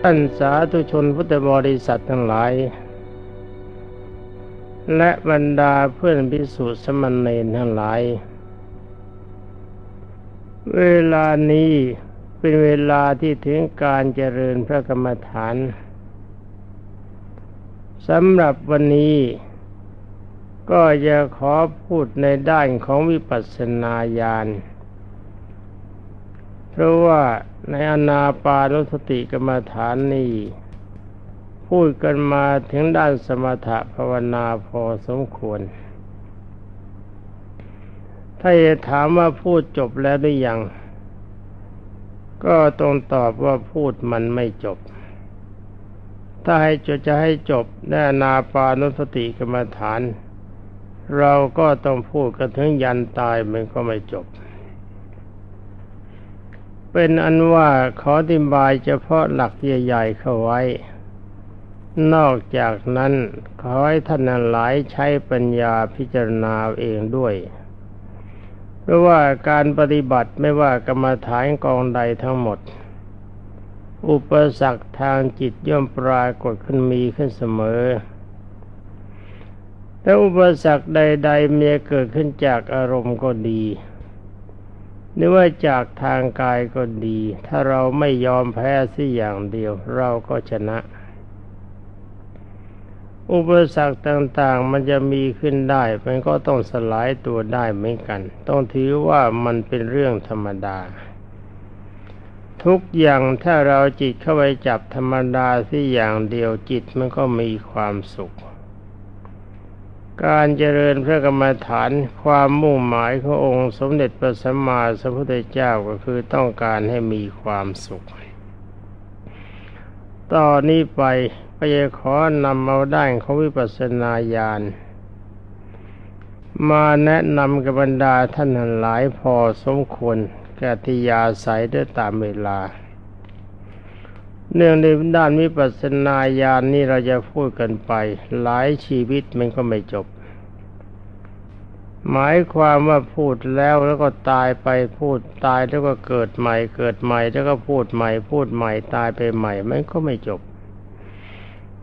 ท่านสาธุชนพุทธบริษัททั้งหลาย และบรรดาเพื่อนพิสุสมณเณรทั้งหลาย เวลานี้เป็นเวลาที่ถึงการเจริญพระกรรมฐานสำหรับวันนี้ก็จะขอพูดในด้านของวิปัสสนาญาณ เพราะว่าในอนาปานสติกรรมฐานนี้พูดกันมาถึงด้านสมถะภาวนาพอสมควร ถ้าจะถามว่าพูดจบแล้วหรือยัง ก็ต้องตอบว่าพูดมันไม่จบ ถ้าให้จจะให้จบในอนาปานุสติกรรมฐาน เราก็ต้องพูดกันถึงยันตายมันก็ไม่จบ เป็นอันว่าขอติบายเฉพาะหลักใหญ่ๆเข้าไว้ นอกจากนั้นขอให้ท่านหลายใช้ปัญญาพิจารณาเองด้วย เพราะว่าการปฏิบัติไม่ว่ากรรมฐานกองใดทั้งหมด อุปสรรคทางจิตย่อมปรากฏขึ้นมีขึ้นเสมอถ้าอุปสรรคใด ๆ เมียเกิดขึ้นจากอารมณ์ก็ดี หรือว่าจากทางกายก็ดี ถ้าเราไม่ยอมแพ้สิอย่างเดียว เราก็ชนะ อุปสรรคต่างๆ มันจะมีขึ้นได้ มันก็ต้องสลายตัวได้เหมือนกัน ต้องถือว่ามันเป็นเรื่องธรรมดา ทุกอย่างถ้าเราจิตเข้าไปจับธรรมดาสิอย่างเดียวจิตมันก็มีความสุข การเจริญพระกรรมฐานความมุ่งหมายขององค์สมเด็จพระสัมมาสัมพุทธเจ้าก็คือต้องการให้มีความสุข ต่อนนี้ไปก็จะขอนำเอาด้านของวิปัสสนาญาณมาแนะนำกับบรรดาท่านหลายพอสมควรก่ทิยาสายด้วยตามเวลา เนื่องในด้านวิปัสสนาญาณนนี่เราจะพูดกันไป หลายชีวิตมันก็ไม่จบ หมายความว่าพูดแล้วแล้วก็ตายไปพูดตายแล้วก็เกิดใหม่เกิดใหม่แล้วก็พูดใหม่พูดใหม่ตายไปใหม่มันก็ไม่จบ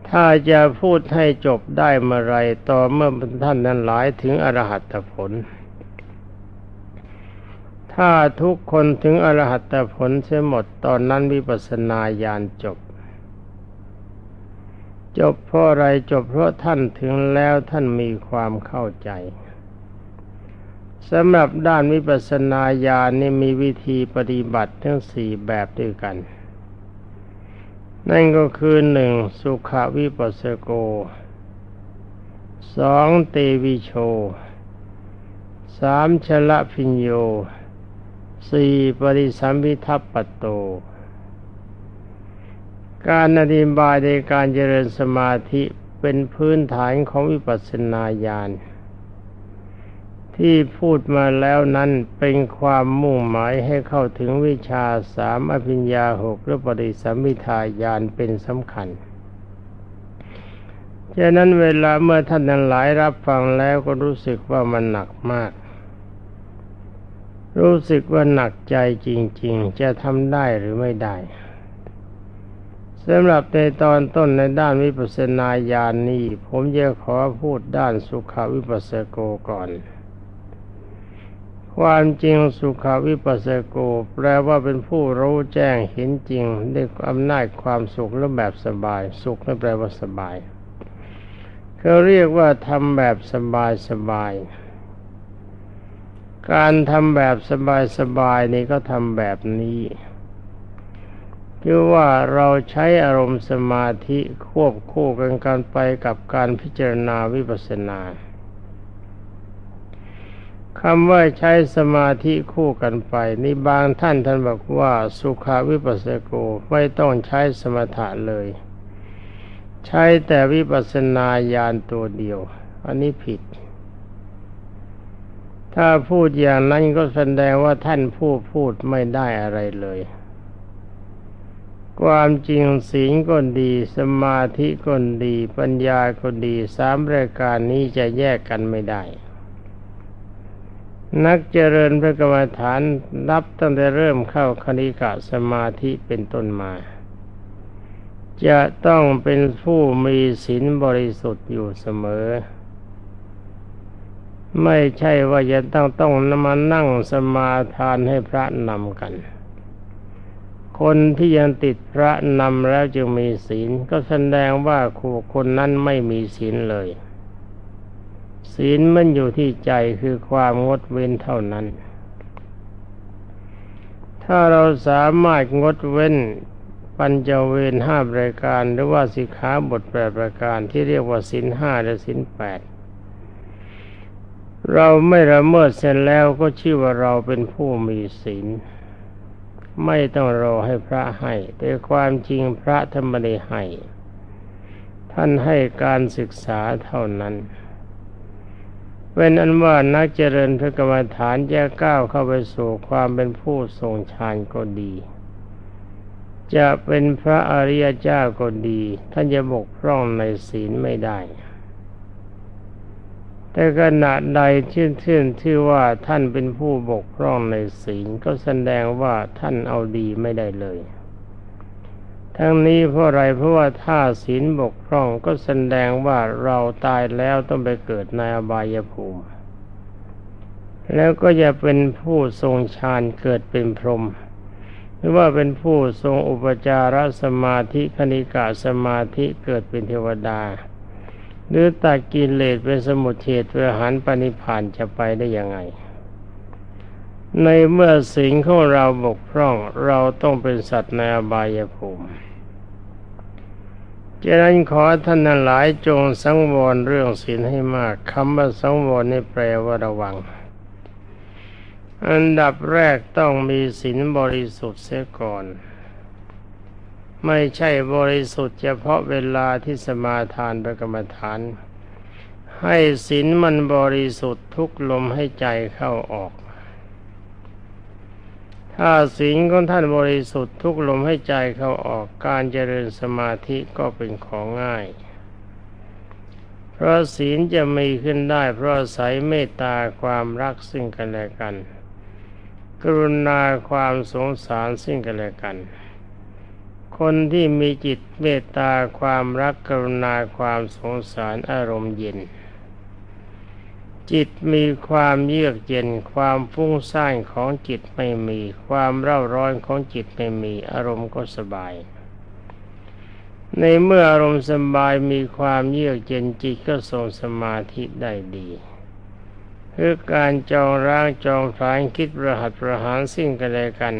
ถ้าจะพูดให้จบได้เมื่อไรต่อเมื่อท่านนั้นหลายถึงอรหัตผล ถ้าทุกคนถึงอรหัตผลเสียหมดตอนนั้นวิปัสสนาญาณจบจบเพราะอะไรจบเพราะท่านถึงแล้วท่านมีความเข้าใจ สำหรับด้านวิปัสสนาญาณนี่มีวิธีปฏิบัติทั้งสี่แบบด้วยกัน นั่นก็คือหนึ่งสุขวิปัสสโกสองเตวิโชสามชละพิญโยสี่ปริสัมพิทัปปโต การอธิบายในการเจริญสมาธิเป็นพื้นฐานของวิปัสสนาญาณ ที่พูดมาแล้วนั้นเป็นความมุ่งหมายให้เข้าถึงวิชาสามอภิญญาหกและปริสัมพิทาญาณเป็นสำคัญฉะนั้นเวลาเมื่อท่านทั้งหลายรับฟังแล้วก็รู้สึกว่ามันหนักมาก รู้สึกว่าหนักใจจริง ๆ จะทำได้หรือไม่ได้สำหรับในตอนต้นในด้านวิปัสสนาญาณนนี้ ผมจะขอพูดด้านสุขวิปัสสโกก่อน ความจริงสุขวิปัสสโก แปลว่าเป็นผู้รู้แจ้งเห็นจริงด้วยอำนาจความสุขและแบบสบาย สุขไม่แปลว่าสบายเขาเรียกว่าทำแบบสบายสบาย การทำแบบสบายๆนี่ก็ทำแบบนี้คือว่าเราใช้อารมณ์สมาธิควบคู่กันกันไปกับการพิจารณาวิปัสสนา คำว่าใช้สมาธิคู่กันไป นี่บางท่านท่านบอกว่าสุขาวิปัสสโกไม่ต้องใช้สมถะเลย ใช้แต่วิปัสสนาญาณตัวเดียว อันนี้ผิด ถ้าพูดอย่างนั้นก็แสดงว่าท่านผู้พูดไม่ได้อะไรเลย ความจริงศีลก็ดี สมาธิก็ดี ปัญญาก็ดีสามรายการนี้จะแยกกันไม่ได้ นักเจริญพระกรรมฐานรับตั้งแต่เริ่มเข้าคณิกะสมาธิเป็นต้นมา จะต้องเป็นผู้มีศีลบริสุทธิ์อยู่เสมอ ไม่ใช่ว่าจะต้องต้องมานั่งสมาทานให้พระนำกัน คนที่ยังติดพระนำแล้วจึงมีศีลก็แสดงว่าคนนั้นไม่มีศีลเลย ศีลมันอยู่ที่ใจคือความงดเว้นเท่านั้น ถ้าเราสามารถงดเว้นปัญจเวรห้ารายการ หรือว่าสิกขาบทแปดประการที่เรียกว่าสินห้าและสินแปดเราไม่ละเมิดเสร็จแล้วก็ชื่อว่าเราเป็นผู้มีศีลไม่ต้องรอให้พระให้ แต่ความจริงพระธรรมได้ให้ ท่านให้การศึกษาเท่านั้น เป็นอันว่านักเจริญพระกรรมฐานจะก้าวเข้าไปสู่ความเป็นผู้ทรงฌานก็ดี จะเป็นพระอริยเจ้าก็ดี ท่านจะบกพร่องในศีลไม่ได้ แต่ขณะใดชื่นชื่นที่ว่าท่านเป็นผู้บกพร่องในศีลก็แสดงว่าท่านเอาดีไม่ได้เลย ทั้งนี้เพราะอะไรเพราะว่าถ้าศีลบกพร่องก็แสดงว่าเราตายแล้วต้องไปเกิดในอบายภูมิ แล้วก็จะเป็นผู้ทรงฌานเกิดเป็นพรหมหรือว่าเป็นผู้ทรงอุปจารสมาธิคณิกาสมาธิเกิดเป็นเทวดา หรือตัดกิเลสเป็นสมุทเฉตเพื่อหันปณิพานจะไปได้ยังไงในเมื่อสิ่งของเราบกพร่องเราต้องเป็นสัตว์ในอบายภูมิ ฉะนั้นขอท่านหลายจงสังวรเรื่องศีลให้มากคำว่าสังวรนี่แปลว่าระวัง อันดับแรกต้องมีศีลบริสุทธิ์เสียก่อน ไม่ใช่บริสุทธิ์เฉพาะเวลาที่สมาทานประกรรมฐาน ให้ศีลมันบริสุทธิ์ทุกลมให้ใจเข้าออก ถ้าศีลของท่านบริสุทธิ์ทุกลมให้ใจเข้าออกการเจริญสมาธิก็เป็นของง่าย เพราะศีลจะมีขึ้นได้เพราะอาศัยเมตตาความรักซึ่งกันและกัน กรุณาความสงสารซึ่งกันและกัน คนที่มีจิตเมตตาความรักกรุณาความสงสารอารมณ์เย็น จิตมีความเยือกเย็นความฟุ้งซ่านของจิตไม่มี ความเร่าร้อนของจิตไม่มี อารมณ์ก็สบาย ในเมื่ออารมณ์สบายมีความเยือกเย็นจิตก็ทรงสมาธิได้ดีคือการจองร่างจองผานคิดประหัตประหารสิ่งกันและกัน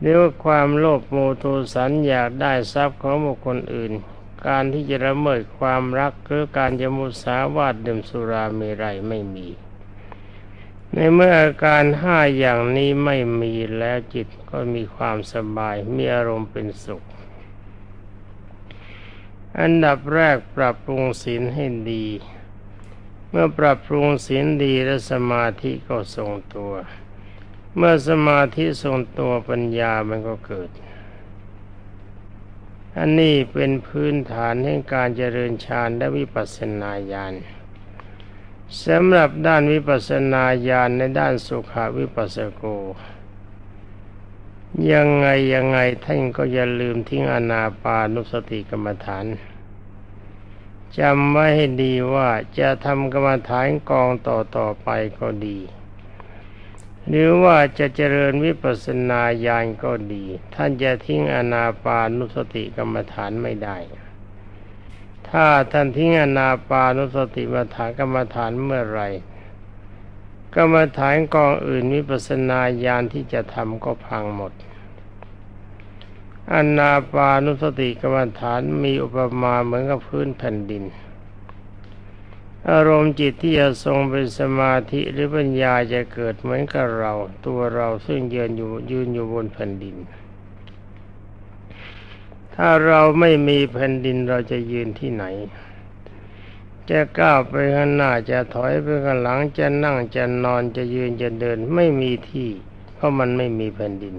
หรือว่าความโลภโมโทสันอยากได้ทรัพย์ของบุคคลอื่น การที่จะละเมิดความรักหรือการจะมุสาวาดดื่มสุราเมรัยไม่มี ในเมื่ออาการห้าอย่างนี้ไม่มีแล้วจิตก็มีความสบายมีอารมณ์เป็นสุข อันดับแรกปรับปรุงศีลให้ดี เมื่อปรับปรุงศีลดีและสมาธิก็ทรงตัว เมื่อสมาธิทรงตัวปัญญามันก็เกิด อันนี้เป็นพื้นฐานให้การเจริญฌานและวิปัสสนาญาณสำหรับด้านวิปัสสนาญาณในด้านสุขาวิปัสสโก ยังไงยังไงท่านก็อย่าลืมทิ้งอนาปานุสติกรรมฐานจำไว้ให้ดีว่าจะทำกรรมฐานกองต่อต่อไปก็ดี หรือว่าจะเจริญวิปัสสนาญาณก็ดี ท่านจะทิ้งอนาปานุสติกรรมฐานไม่ได้ ถ้าท่านทิ้งอนาปานุสติกรรมฐานกรรมฐานเมื่อไรกรรมฐานกองอื่นวิปัสสนาญาณที่จะทำก็พังหมดอนาปานุสติกรรมฐานมีอุปมาเหมือนกับพื้นแผ่นดิน อารมณ์จิตที่จะทรงเป็นสมาธิหรือปัญญาจะเกิดเหมือนกับเรา ตัวเราซึ่งยืนอยู่ยืนอยู่บนแผ่นดิน ถ้าเราไม่มีแผ่นดินเราจะยืนที่ไหน จะก้าวไปข้างหน้าจะถอยไปข้างหลังจะนั่งจะนอนจะยืนจะเดินไม่มีที่ เพราะมันไม่มีแผ่นดิน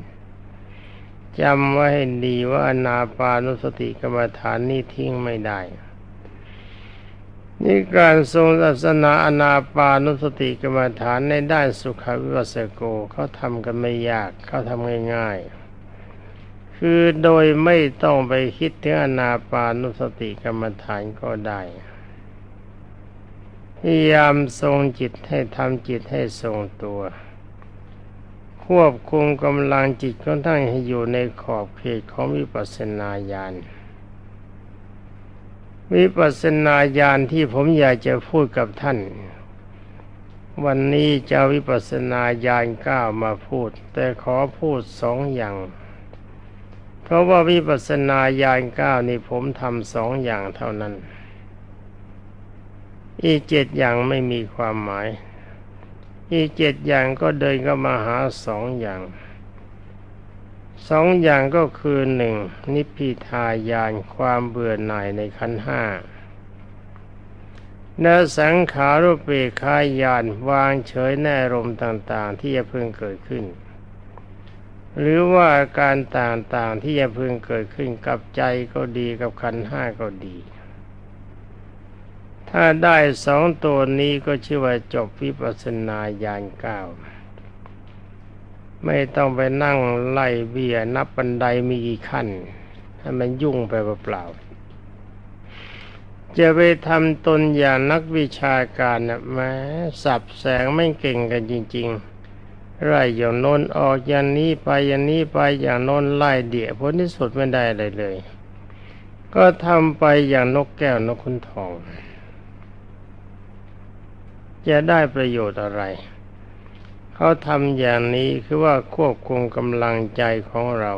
จำไว้ให้ดีว่าอนาปานุสติกรรมฐานนี้ทิ้งไม่ได้ นี่การทรงศาสนาอนาปานุสติกรรมฐานในด้านสุขวิปัสสโกเขาทำกันไม่ยากเขาทำง่ายๆ คือโดยไม่ต้องไปคิดถึงอนาปานุสติกรรมฐานก็ได้พยายามทรงจิตให้ทำจิตให้ทรงตัว ควบคุมกำลังจิตของท่านให้อยู่ในขอบเขตของวิปัสสนาญาณ วิปัสสนาญาณที่ผมอยากจะพูดกับท่าน วันนี้จะวิปัสสนาญาณเก้ามาพูด แต่ขอพูดสองอย่าง เพราะว่าวิปัสสนาญาณเก้านี่ผมทำสองอย่างเท่านั้น อีเจ็ดอย่างไม่มีความหมาย อีเจ็ดอย่างก็เดินก็มาหาสองอย่าง สองอย่างก็คือหนึ่งนิพพิทายานความเบื่อหน่ายในขันห้าเนสังขารุปเปกขายานวางเฉยแน่รมต่างๆ ที่จะเพิ่งเกิดขึ้น หรือว่าการต่างๆที่จะเพิ่งเกิดขึ้นกับใจก็ดีกับขันห้าก็ดี ถ้าได้สองตัวนี้ก็ชื่อว่าจบวิปัสสนาญาณเก้า ไม่ต้องไปนั่งไล่เบี้ยนับบันไดมีกี่ขั้น ให้มันยุ่งไปเปล่าๆจะไปทำตนอย่างนักวิชาการนะแม้สับแสงไม่เก่งกันจริง ๆ ไล่อย่างโน้นออกอย่างนี้ไปอย่างนี้ไปอย่างโน้นไล่เดี่ยผลที่สุดไม่ได้เลยเลย ก็ทำไปอย่างนกแก้วนกขุนทอง จะได้ประโยชน์อะไร เขาทำอย่างนี้คือว่าควบคุมกำลังใจของเรา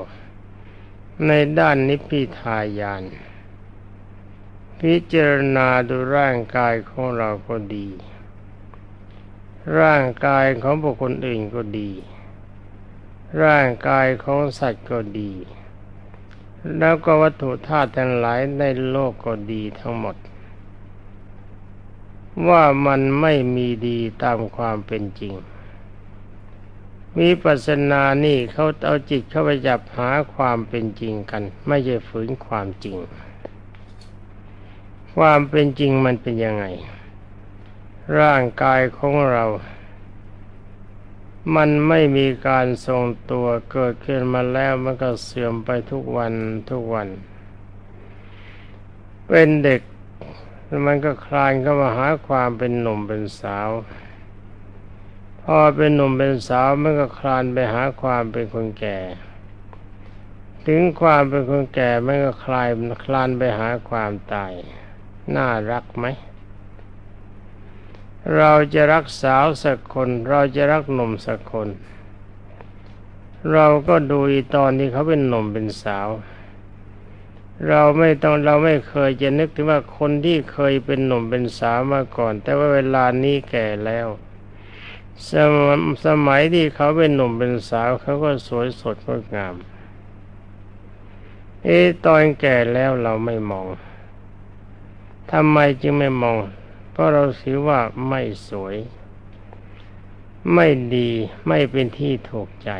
ในด้านนิพพิทายาน พิจารณาดูร่างกายของเราก็ดี ร่างกายของบุคคลอื่นก็ดี ร่างกายของสัตว์ก็ดี แล้วก็วัตถุธาตุทั้งหลายในโลกก็ดีทั้งหมด ว่ามันไม่มีดีตามความเป็นจริง มีปัสนานี่เขาเอาจิตเข้าไปจับหาความเป็นจริงกัน ไม่ใช่ฝืนความจริง ความเป็นจริงมันเป็นยังไง ร่างกายของเรา มันไม่มีการทรงตัวเกิดขึ้นมาแล้วมันก็เสื่อมไปทุกวันทุกวัน เป็นเด็กมันก็คลานเข้ามาหาความเป็นหนุ่มเป็นสาว พอเป็นหนุ่มเป็นสาวมันก็คลานไปหาความเป็นคนแก่ ถึงความเป็นคนแก่มันก็คลายคลานไปหาความตาย น่ารักไหม เราจะรักสาวสักคน เราจะรักหนุ่มสักคน เราก็ดูตอนที่เขาเป็นหนุ่มเป็นสาว เราไม่ต้องเราไม่เคยจะนึกถึงว่าคนที่เคยเป็นหนุ่มเป็นสาวมาก่อน แต่ว่าเวลานี้แก่แล้ว สมสมัยที่เขาเป็นหนุ่มเป็นสาวเขาก็สวยสดงดงาม เอ๊ตอนแก่แล้วเราไม่มองทำไมจึงไม่มอง เพราะเราถือว่าไม่สวย ไม่ดีไม่เป็นที่ถูกใจ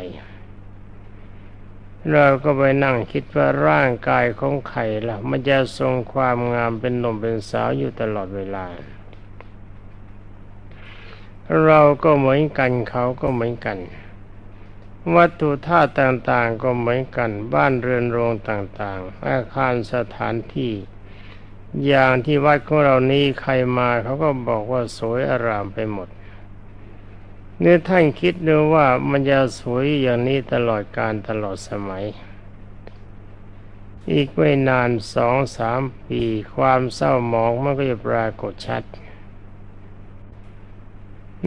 เราก็ไปนั่งคิดว่าร่างกายของใครล่ะ มันจะทรงความงามเป็นหนุ่มเป็นสาวอยู่ตลอดเวลา เราก็เหมือนกันเขาก็เหมือนกัน วัตถุธาตุต่างๆก็เหมือนกัน บ้านเรือนโรงต่างๆ อาคารสถานที่ อย่างที่วัดของเรานี้ใครมาเขาก็บอกว่าสวยอารามไปหมดเนี่ยท่านคิดดูว่ามันจะสวยอย่างนี้ตลอดการตลอดสมัย อีกไม่นานสองสามปีความเศร้าหมองมันก็จะปรากฏชัด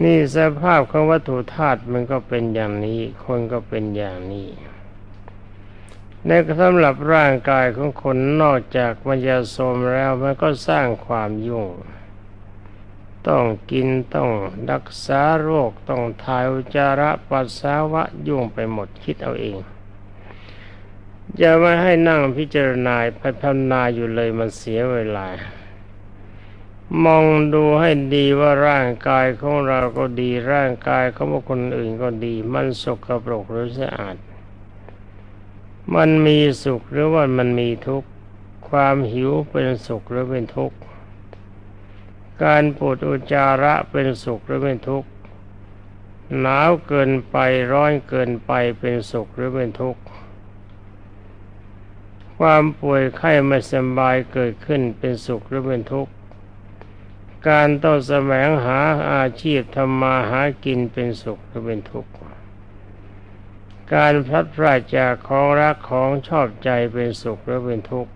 นี่สภาพของวัตถุธาตุมันก็เป็นอย่างนี้ คนก็เป็นอย่างนี้ในสำหรับร่างกายของคนนอกจากมันจะโทรมแล้วมันก็สร้างความยุ่ง ต้องกินต้องรักษาโรคต้องถ่ายอุจจาระปัสสาวะยุ่งไปหมดคิดเอาเองจะไม่ให้นั่งพิจารณาพัฒนาอยู่เลยมันเสียเวลา มองดูให้ดีว่าร่างกายของเราก็ดีร่างกายของบุคคลอื่นก็ดี มันสกปรกหรือสะอาด มันมีสุขหรือว่ามันมีทุกข์ ความหิวเป็นสุขหรือเป็นทุกข์ การปวดอุจจาระเป็นสุขหรือเป็นทุกข์หนาวเกินไปร้อนเกินไปเป็นสุขหรือเป็นทุกข์ความป่วยไข้ไม่สบายเกิดขึ้นเป็นสุขหรือเป็นทุกข์ การต้องแสวงหาอาชีพทำมาหากินเป็นสุขหรือเป็นทุกข์การพลัดพรากจากของรักของชอบใจเป็นสุขหรือเป็นทุกข์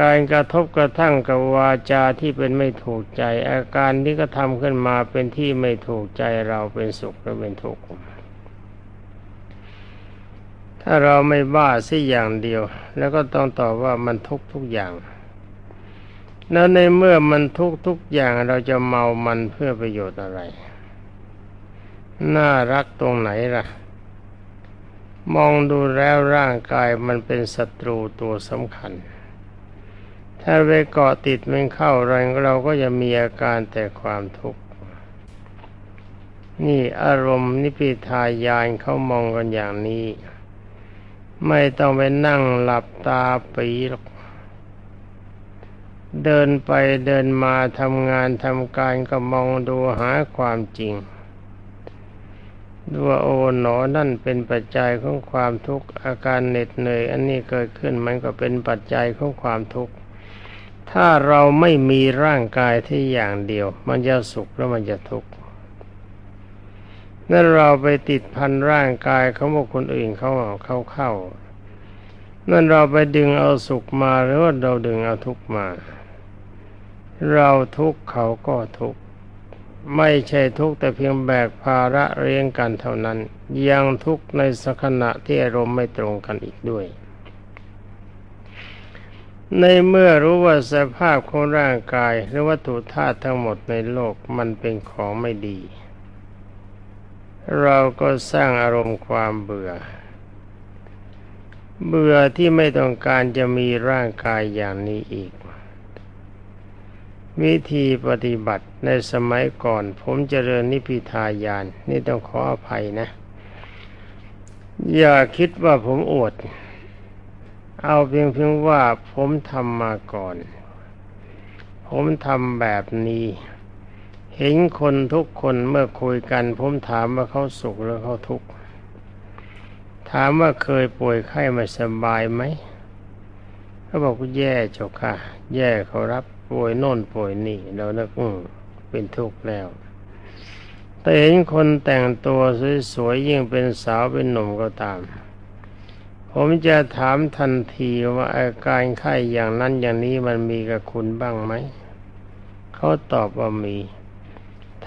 การกระทบกระทั่งกับวาจาที่เป็นไม่ถูกใจ อาการที่ก็ทำขึ้นมาเป็นที่ไม่ถูกใจเราเป็นสุขหรือเป็นทุกข์ถ้าเราไม่บ้าสิอย่างเดียว แล้วก็ต้องตอบว่ามันทุกทุกอย่าง แล้วในเมื่อมันทุกทุกอย่างเราจะเมามันเพื่อประโยชน์อะไร น่ารักตรงไหนล่ะ มองดูแล้วร่างกายมันเป็นศัตรูตัวสำคัญ ถ้าไปเกาะติดมันเข้าแรงเราก็จะมีอาการแต่ความทุกข์ นี่อารมณ์นิพิทายานเขามองกันอย่างนี้ ไม่ต้องไปนั่งหลับตาปีหรอก เดินไปเดินมาทำงานทำการก็มองดูหาความจริงดูว่าโอ๋หนอนั่นเป็นปัจจัยของความทุกข์อาการเหน็ดเหนื่อยอันนี้เกิดขึ้นมันก็เป็นปัจจัยของความทุกข์ถ้าเราไม่มีร่างกายที่อย่างเดียว มันจะสุขแล้วมันจะทุกข์นั่นเราไปติดพันร่างกายเขาบอกคนอื่นเขาเขาเข้า นั่นเราไปดึงเอาสุขมาหรือว่าเราดึงเอาทุกมา เราทุกเขาก็ทุกไม่ใช่ทุกแต่เพียงแบกภาระเรียงกันเท่านั้น ยังทุกในสขณะที่อารมณ์ไม่ตรงกันอีกด้วย ในเมื่อรู้ว่าสภาพของร่างกายหรือวัตถุธาตุทั้งหมดในโลกมันเป็นของไม่ดี เราก็สร้างอารมณ์ความเบื่อ เบื่อที่ไม่ต้องการจะมีร่างกายอย่างนี้อีก วิธีปฏิบัติในสมัยก่อน ผมเจริญนิพิทายาน นี่ต้องขออภัยนะ อย่าคิดว่าผมอวด เอาเพียงเพียงว่าผมทำมาก่อน ผมทำแบบนี้ เห็นคนทุกคนเมื่อคุยกัน ผมถามว่าเขาสุขหรือเขาทุกข์ ถามว่าเคยป่วยไข้ไม่สบายไหมเขาบอกว่าแย่เจกค่ะ แย่เขารับป่วยโน่นป่วยนี่เรานึกอืมเป็นทุกข์แล้วแต่เห็นคนแต่งตัวสวยๆยิ่งเป็นสาวเป็นหนุ่มก็ตาม ผมจะถามทันทีว่าอาการไข้อย่างนั้นอย่างนี้มันมีกับคุณบ้างไหม เขาตอบว่ามี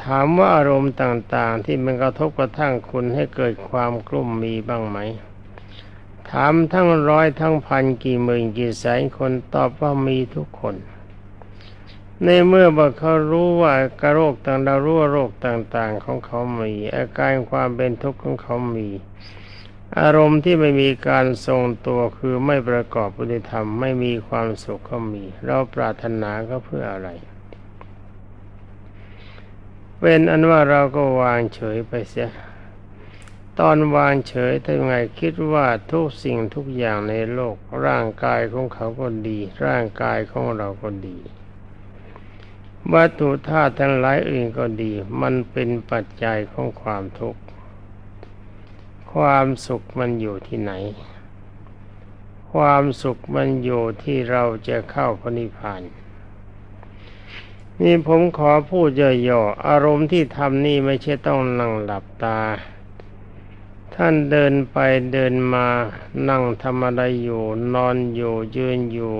ถามว่าอารมณ์ต่างๆ ที่มันกระทบกระทั่งคุณให้เกิดความกลุ่มมีบ้างไหม ถามทั้งร้อยทั้งพันกี่หมื่นกี่แสนคนตอบว่ามีทุกคน ในเมื่อบอกเขารู้ว่ากระโรคต่างดารู้ว่าโรคต่างๆ ของเขามี อาการความเป็นทุกข์ของเขามี อารมณ์ที่ไม่มีการทรงตัวคือไม่ประกอบปฏิธรรมไม่มีความสุขก็มี เราปรารถนาก็เพื่ออะไร เป็นอันว่าเราก็วางเฉยไปเสีย ตอนวางเฉยถ้าไงคิดว่าทุกสิ่งทุกอย่างในโลก ร่างกายของเขาก็ดี ร่างกายของเราก็ดี วัตถุธาตุทั้งหลายอื่นก็ดี มันเป็นปัจจัยของความทุกข์ ความสุขมันอยู่ที่ไหน ความสุขมันอยู่ที่เราจะเข้าพระนิพพาน นี่ผมขอพูดย่อๆอารมณ์ที่ทำนี่ไม่ใช่ต้องนั่งหลับตา ท่านเดินไปเดินมานั่งทำอะไรอยู่ นอนอยู่ยืนอยู่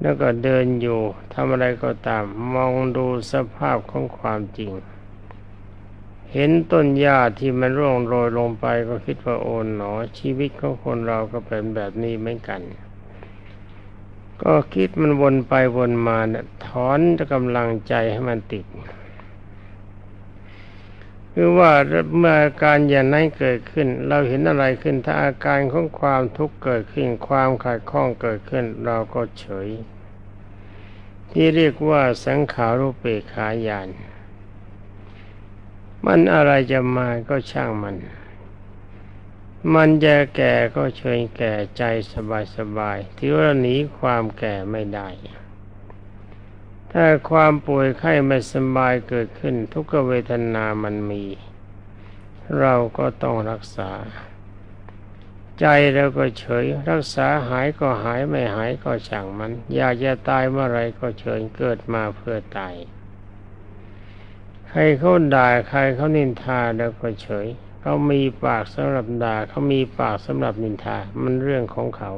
แล้วก็เดินอยู่ทำอะไรก็ตาม มองดูสภาพของความจริง เห็นต้นหญ้าที่มันร่วงโรยลงไปก็คิดว่าโอนหนอ ชีวิตของคนเราก็เป็นแบบนี้เหมือนกัน ก็คิดมันวนไปวนมาเนี่ยถอนกำลังใจให้มันติดคือว่าเมื่ออาการอย่างนั้นเกิดขึ้น เราเห็นอะไรขึ้น ถ้าอาการของความทุกข์เกิดขึ้น ความขัดข้องเกิดขึ้น เราก็เฉย ที่เรียกว่าสังขารุเปขายาน มันอะไรจะมาก็ช่างมัน มันจะแก่ก็เชิญแก่ใจสบายๆที่ว่าหนีความแก่ไม่ได้ ถ้าความป่วยไข้ไม่สบายเกิดขึ้น ทุกเวทนามันมี เราก็ต้องรักษา ใจเราก็เฉย รักษาหายก็หายไม่หายก็ช่างมัน อยากจะตายเมื่อไรก็เชิญเกิดมาเพื่อตาย ใครเขาด่าใครเขานินทาเราก็เฉย เขามีปากสำหรับด่าเขามีปากสำหรับนินทา มันเรื่องของเขา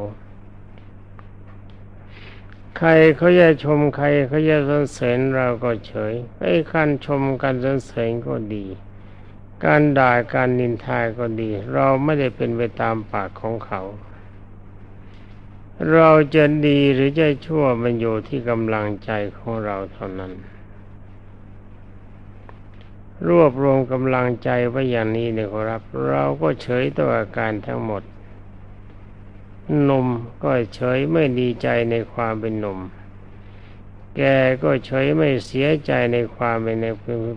ใครเขาจะชมใครเขาจะสรรเสริญเราก็เฉยไอ้การชมการสรรเสริญก็ดี การด่าการนินทาก็ดี เราไม่ได้เป็นไปตามปากของเขา เราจะดีหรือจะชั่วมันอยู่ที่กำลังใจของเราเท่านั้น รวบรวมกำลังใจไว้อย่างนี้เนี่ยครับ เราก็เฉยต่ออาการทั้งหมดหนุ่มก็เฉยไม่ดีใจในความเป็นหนุ่ม แกก็เฉยไม่เสียใจในความเป็น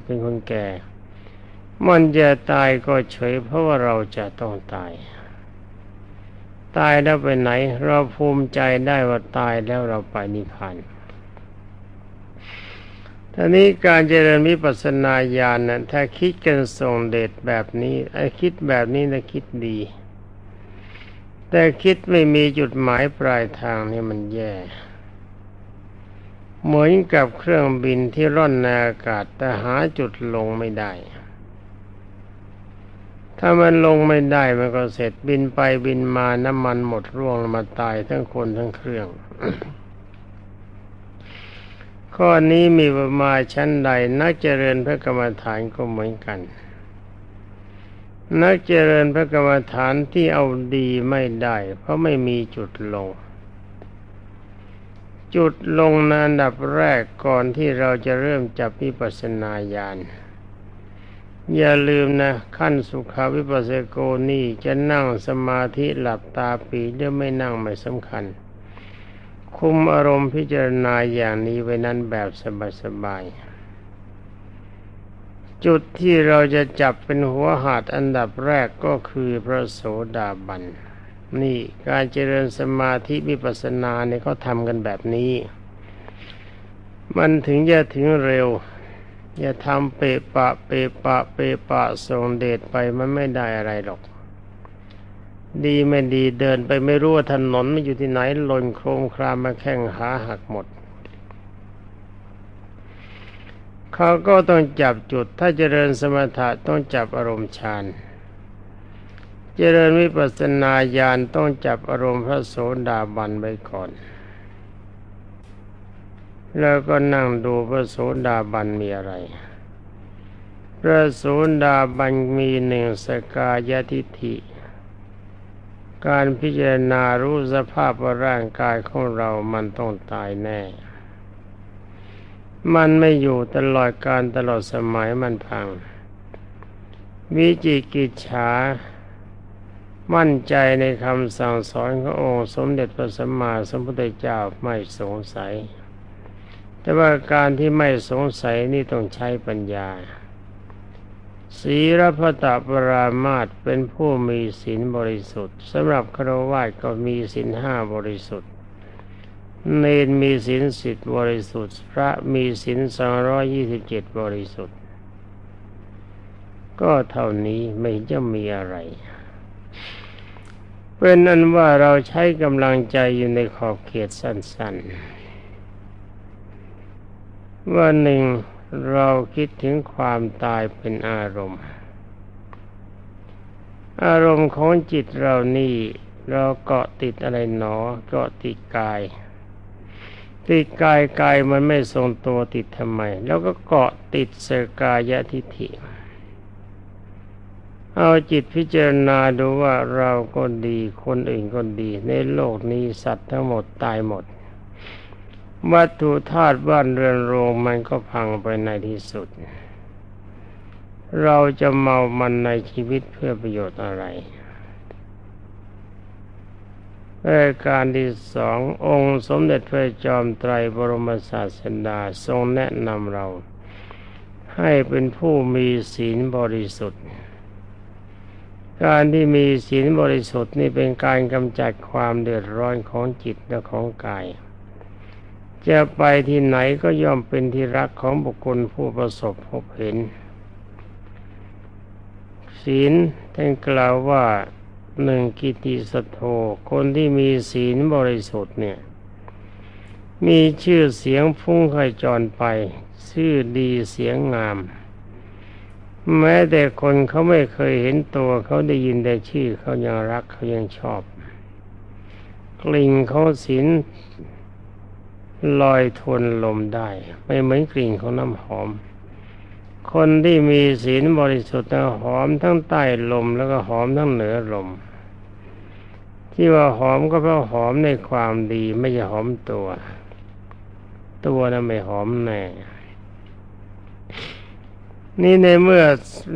เป็นคนแก่ มันจะตายก็เฉยเพราะว่าเราจะต้องตาย ตายแล้วไปไหน เราภูมิใจได้ว่าตายแล้วเราไปนิพพาน ท่านี้การเจริญวิปัสสนาญาณนั้นถ้าคิดกันส่งเดชแบบนี้ไอ้คิดแบบนี้นะคิดดี แต่คิดไม่มีจุดหมายปลายทางนี่มันแย่ เหมือนกับเครื่องบินที่ร่อนในอากาศแต่หาจุดลงไม่ได้ ถ้ามันลงไม่ได้มันก็เสร็จบินไปบินมาน้ำมันหมดร่วงมาตายทั้งคนทั้งเครื่อง ข้อนี้มีประมาณชั้นใด นักเจริญพระกรรมฐานก็เหมือนกัน นักเจริญพระกรรมฐานที่เอาดีไม่ได้ เพราะไม่มีจุดลง จุดลงในอันดับแรกก่อนที่เราจะเริ่มจับวิปัสสนาญาณอย่าลืมนะขั้นสุขาวิปัสสโกนี่จะนั่งสมาธิหลับตาปีหรือไม่นั่งไม่สำคัญ คุมอารมณ์พิจารณาอย่างนี้ไว้นั้นแบบสบายๆจุดที่เราจะจับเป็นหัวหาดอันดับแรกก็คือพระโสดาบัน นี่การเจริญสมาธิวิปัสสนาเนี่ยเขาทำกันแบบนี้ มันถึงจะถึงเร็วอย่าทำเปะปะเปะปะเปะปะส่งเดชไปมันไม่ได้อะไรหรอก ดีไม่ดีเดินไปไม่รู้ว่าถนนมันอยู่ที่ไหนหล่นโครมครามมาแข้งขาหักหมด เขาก็ต้องจับจุดถ้าเจริญสมถะต้องจับอารมณ์ฌานเจริญวิปัสสนาญาณต้องจับอารมณ์พระโสดาบันไว้ก่อน แล้วก็นั่งดูพระโสดาบันมีอะไร พระโสดาบันมีหนึ่งสกายทิฐิ การพิจารณารู้สภาพว่าร่างกายของเรามันต้องตายแน่ มันไม่อยู่ตลอดการตลอดสมัยมันพัง วิจิกิจฉา มั่นใจในคำสั่งสอนขององค์ สมเด็จพระสัมมาสัมพุทธเจ้าไม่สงสัย แต่ว่าการที่ไม่สงสัยนี่ต้องใช้ปัญญา ศีรพตปรามาตเป็นผู้มีศีลบริสุทธิ์สำหรับครวญก็มีศีลห้าบริสุทธิ์ เนนมีศีลสิทธิบริสุทธิ์ พระมีศีลสองร้อยยี่สิบเจ็ดบริสุทธิ์ ก็เท่านี้ไม่จะมีอะไร เป็นนั้นว่าเราใช้กำลังใจอยู่ในขอบเขตสั้น ๆ ว่าหนึ่ง เราคิดถึงความตายเป็นอารมณ์ อารมณ์ของจิตเรานี่ เราเกาะติดอะไรหนอเกาะติดกาย ติดกายกายมันไม่ทรงตัวติดทำไม แล้วก็เกาะติดเสกายะทิฏฐิเอาจิตพิจารณาดูว่าเราก็ดีคนอื่นก็ดี ในโลกนี้สัตว์ทั้งหมดตายหมด วัตถุธาตุบ้านเรือนโรงมันก็พังไปในที่สุด เราจะเมามันในชีวิตเพื่อประโยชน์อะไรรายการที่สององค์สมเด็จพระจอมไตรบรมศาสดาทรงแนะนำเรา ให้เป็นผู้มีศีลบริสุทธิ์ การที่มีศีลบริสุทธิ์นี่เป็นการกำจัดความเดือดร้อนของจิตและของกาย จะไปที่ไหนก็ย่อมเป็นที่รักของบุคคลผู้ประสบพบเห็น ศีลท่านกล่าวว่าหนึ่งกิติสโทคนที่มีศีลบริสุทธิ์เนี่ย มีชื่อเสียงฟุ้งไขจรไป ชื่อดีเสียงงาม แม้แต่คนเขาไม่เคยเห็นตัวเขาได้ยินแต่ชื่อเขายังรักเขายังชอบ กลิ่นเขาศีล ลอยทวนลมได้ ไม่เหมือนกลิ่นของน้ำหอม คนที่มีศีลบริสุทธิ์หอมทั้งใต้ลมแล้วก็หอมทั้งเหนือลม ที่ว่าหอมก็เพราะหอมในความดีไม่ใช่หอมตัว ตัวนั้นไม่หอมแน่นี่ในเมื่อ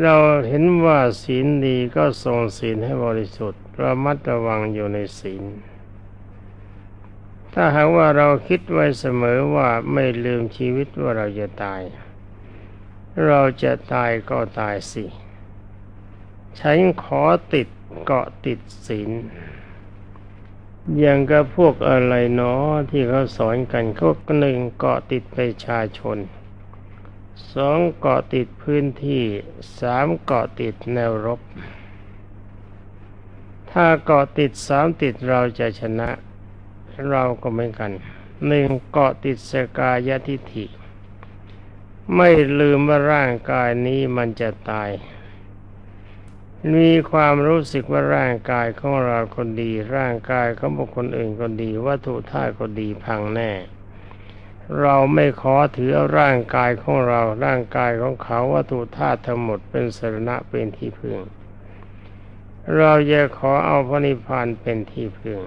เราเห็นว่าศีลดีก็ทรงศีลให้บริสุทธิ์ระมัดระวังอยู่ในศีล ถ้าหากว่าเราคิดไว้เสมอว่าไม่ลืมชีวิตว่าเราจะตาย เราจะตายก็ตายสิ ฉันขอติดเกาะติดศีลอย่างกับพวกอะไรเนาะที่เขาสอนกันเขาหนึ่งเกาะติดประชาชนสองเกาะติดพื้นที่สามเกาะติดแนวรบ ถ้าเกาะติดสามติดเราจะชนะ เราก็เหมือนกันหนึ่งเกาะติดสกายทิฐิ ไม่ลืมว่าร่างกายนี้มันจะตาย มีความรู้สึกว่าร่างกายของเราคนดี ร่างกายของบุคคลอื่นก็ดี วัตถุธาตุก็ดีพังแน่ เราไม่ขอถือร่างกายของเรา ร่างกายของเขาวัตถุธาตุทั้งหมดเป็นสรณะเป็นที่พึ่ง เราจะขอเอาพระนิพพานเป็นที่พึ่ง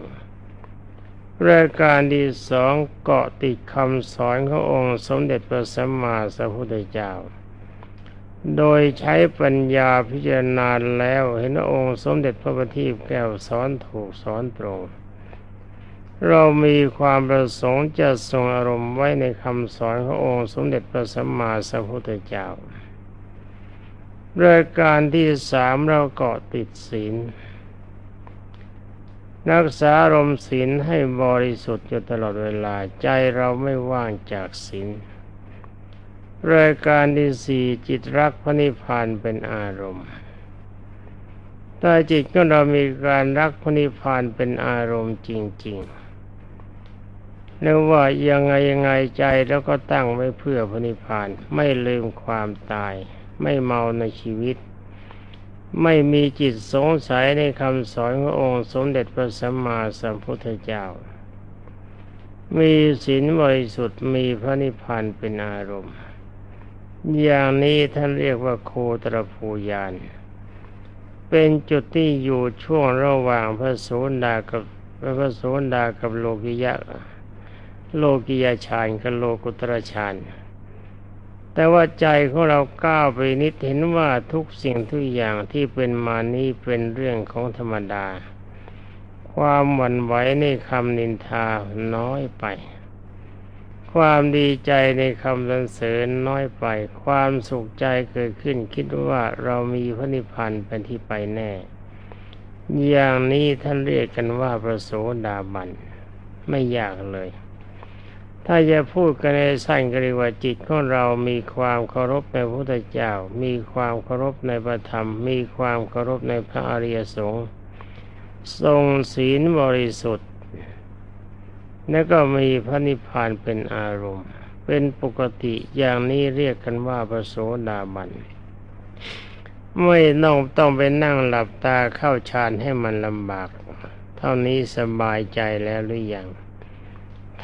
รายการที่สองเกาะติดคำสอนขององค์สมเด็จพระสัมมาสัมพุทธเจ้า โดยใช้ปัญญาพิจารณาแล้วเห็นองค์สมเด็จพระบัณฑิตแก้วสอนถูกสอนตรง เรามีความประสงค์จะทรงอารมณ์ไว้ในคำสอนขององค์สมเด็จพระสัมมาสัมพุทธเจ้า รายการที่สามเราเกาะติดศีล รักษาอารมณ์ศีลให้บริสุทธิ์อยู่ตลอดเวลาใจเราไม่ว่างจากศีลรายการที่สี่จิตรักพระนิพพานเป็นอารมณ์ถ้าจิตของเรามีการรักพระนิพพานเป็นอารมณ์จริงๆแล้วว่ายังไงยังไงใจแล้วก็ตั้งไว้เพื่อพระนิพพานไม่ลืมความตาย ไม่เมาในชีวิต ไม่มีจิตสงสัยในคำสอนขององค์สมเด็จพระสัมมาสัมพุทธเจ้า มีศีลบริสุทธิ์มีพระนิพพานเป็นอารมณ์ อย่างนี้ท่านเรียกว่าโคตรภูยาน เป็นจุดที่อยู่ช่วงระหว่างพระโสดากับพระโสดากับโลกิยะ โลกิยาฌานกับโลกุตรฌาน แต่ว่าใจของเราก้าวไปนิดเห็นว่าทุกสิ่งทุกอย่างที่เป็นมานี้เป็นเรื่องของธรรมดา ความหวั่นไหวในคำนินทาน้อยไป ความดีใจในคำสรรเสริญน้อยไป ความสุขใจเกิดขึ้นคิดว่าเรามีพระนิพพานเป็นที่ไปแน่ อย่างนี้ท่านเรียกกันว่าประโสดาบันไม่ยากเลย ถ้าจะพูดกันในสั้นก็เรียกว่าจิตของเรามีความเคารพในพระพุทธเจ้า มีความเคารพในพระธรรม มีความเคารพในพระอริยสงฆ์ทรงศีลบริสุทธิ์ แล้วก็มีพระนิพพานเป็นอารมณ์ เป็นปกติอย่างนี้เรียกกันว่าพระโสดาบันไม่ต้องต้องไปนั่งหลับตาเข้าฌานให้มันลำบาก เท่านี้สบายใจแล้วหรือยัง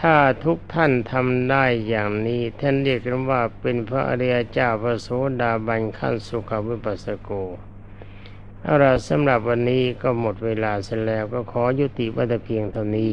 ถ้าทุกท่านทำได้อย่างนี้ท่านเรียกกันว่าเป็นพระอริยเจ้าพระโสดาบันขั้นสุขวิปัสสโกเอาละสำหรับวันนี้ก็หมดเวลาเสร็จแล้วก็ขอยุติวัตเพียงเท่านี้